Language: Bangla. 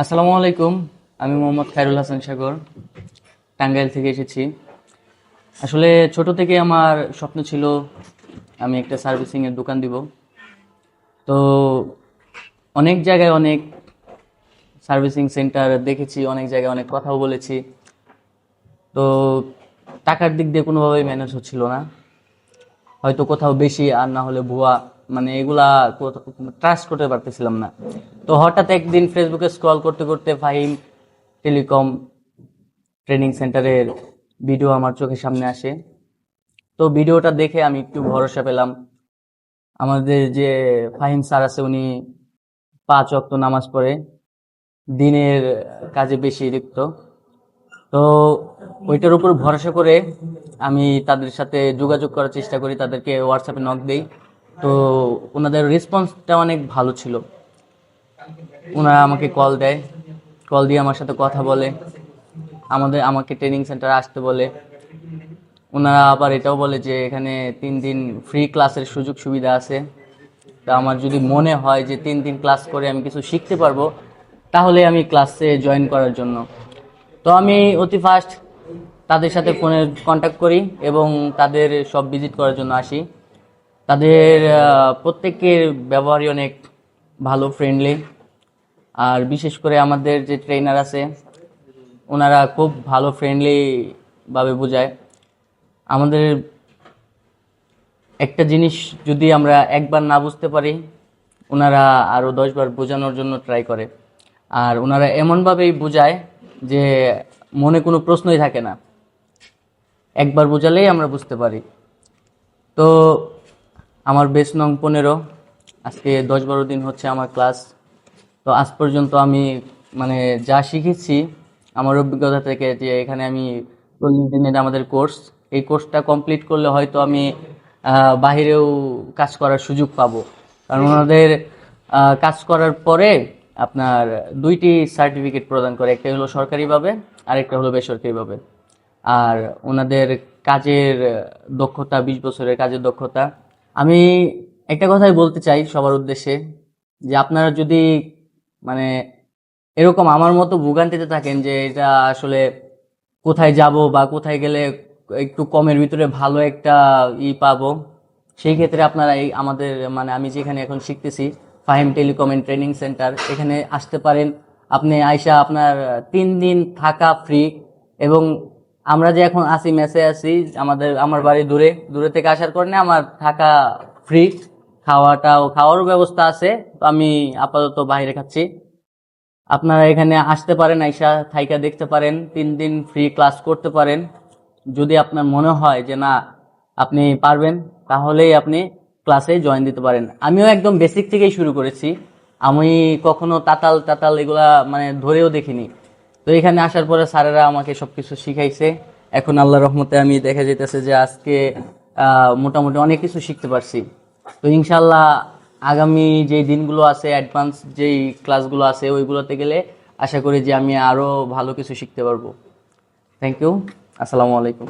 আসসালামু আলাইকুম, আমি মোহাম্মদ খায়রুল হাসান সাগর, টাঙ্গাইল থেকে এসেছি। আসলে ছোট থেকে আমার স্বপ্ন ছিল আমি একটা সার্ভিসিংয়ের দোকান দিব। তো অনেক জায়গায় অনেক সার্ভিসিং সেন্টার দেখেছি, অনেক জায়গায় অনেক কথাও বলেছি। তো টাকার দিক দিয়ে কোনোভাবেই ম্যানেজ হচ্ছিল না। হয়তো কোথাও বেশি আর না হলে ভুয়া মানে এগুলা ট্রাস্ট করতে পারতেছিলাম না। তো হঠাৎ একদিন ফেসবুকে স্ক্রল করতে করতে ফাহিম টেলিকম ট্রেনিং সেন্টারের ভিডিও আমার চোখের সামনে আসে। তো ভিডিওটা দেখে আমি একটু ভরসা পেলাম। আমাদের যে ফাহিম স্যার আছে, উনি পাঁচ অক্ত নামাজ পড়ে। দিনের কাজে বেশি লিপ্ত। তো ওইটার উপর ভরসা করে আমি তাদের সাথে যোগাযোগ করার চেষ্টা করি, তাদেরকে হোয়াটসঅ্যাপে নক দেই। তো ওনাদের রেসপন্সটা অনেক ভালো ছিল। ওনারা আমাকে কল দেয়। কল দিয়ে আমার সাথে কথা বলে। আমাদের, আমাকে ট্রেনিং সেন্টারে আসতে বলে। ওনারা আবার এটাও বলে যে, এখানে তিন দিন ফ্রি ক্লাসের সুযোগ সুবিধা আছে। তা আমার যদি মনে হয় যে, তিন দিন ক্লাস করে আমি কিছু শিখতে পারব, তাহলে আমি ক্লাসে জয়েন করার জন্য। তো আমি অতি ফাস্ট তাদের সাথে ফোনে কন্ট্যাক্ট করি এবং তাদের সব ভিজিট করার জন্য আসি। তাদের প্রত্যেকের ব্যবহারই অনেক ভালো ফ্রেন্ডলি আর বিশেষ করে আমাদের যে ট্রেনার আছে, ওনারা খুব ভালো ফ্রেন্ডলি ভাবে বোঝায়। আমাদের একটা জিনিস যদি আমরা একবার না বুঝতে পারি, ওনারা আরও দশবার বোঝানোর জন্য ট্রাই করে। আর ওনারা এমনভাবেই বোঝায় যে মনে কোনো প্রশ্নই থাকে না। একবার বোঝালেই আমরা বুঝতে পারি। তো আমার বেস নং পনেরো। আজকে দশ বারো দিন হচ্ছে আমার ক্লাস। তো আজ পর্যন্ত আমি মানে যা শিখেছি, আমার অভিজ্ঞতা থেকে যে এখানে আমি চল্লিশ দিনের আমাদের কোর্স এই কোর্সটা কমপ্লিট করলে হয়তো আমি বাহিরেও কাজ করার সুযোগ পাবো। কারণ ওনাদের কাজ করার পরে আপনার দুইটি সার্টিফিকেট প্রদান করে, একটা হলো সরকারিভাবে আর একটা হলো বেসরকারিভাবে। আর ওনাদের কাজের দক্ষতা, বিশ বছরের কাজের দক্ষতা আমি একটা কথাই বলতে চাই সবার উদ্দেশ্যে, যে আপনারা যদি মানে এরকম আমার মতো ভোগান্তিতে থাকেন যে এটা আসলে কোথায় যাব বা কোথায় গেলে একটু কমের ভিতরে ভালো একটা ই পাবো, সেই ক্ষেত্রে আপনারা এই আমাদের মানে আমি যেখানে এখন শিখতেছি, Fahim telecom and training centre, এখানে আসতে পারেন। আপনি আয়সা আপনার তিন দিন থাকা ফ্রি এবং আমরা যে এখন আসি মেসে আছি, আমাদের, আমার বাড়ি দূরে দূরে থেকে আসার কারণে আমার থাকা ফ্রি খাওয়াটাও খাওয়ারও ব্যবস্থা আছে, তো আমি আপাতত বাইরে খাচ্ছি। আপনারা এখানে আসতে পারেন, আইসা থাইকা দেখতে পারেন, তিন দিন ফ্রি ক্লাস করতে পারেন। যদি আপনার মনে হয় যে না, আপনি পারবেন, তাহলেই আপনি ক্লাসে জয়েন দিতে পারেন। আমিও একদম বেসিক থেকেই শুরু করেছি। আমি কখনো তাতাল তাতাল এগুলা মানে ধরেও দেখিনি। তো এখানে আসার পরে স্যারেরা আমাকে সবকিছু শিখাইছে। এখন আল্লাহ রহমতে আমি দেখা যেতেছে যে আজকে মোটামুটি অনেক কিছু শিখতে পারছি। তো ইনশাল্লাহ আগামী যে দিনগুলো আছে অ্যাডভান্স যেই ক্লাসগুলো আছে, ওইগুলোতে গেলে আশা করি যে আমি আরও ভালো কিছু শিখতে পারব। থ্যাংক ইউ আসসালামু আলাইকুম।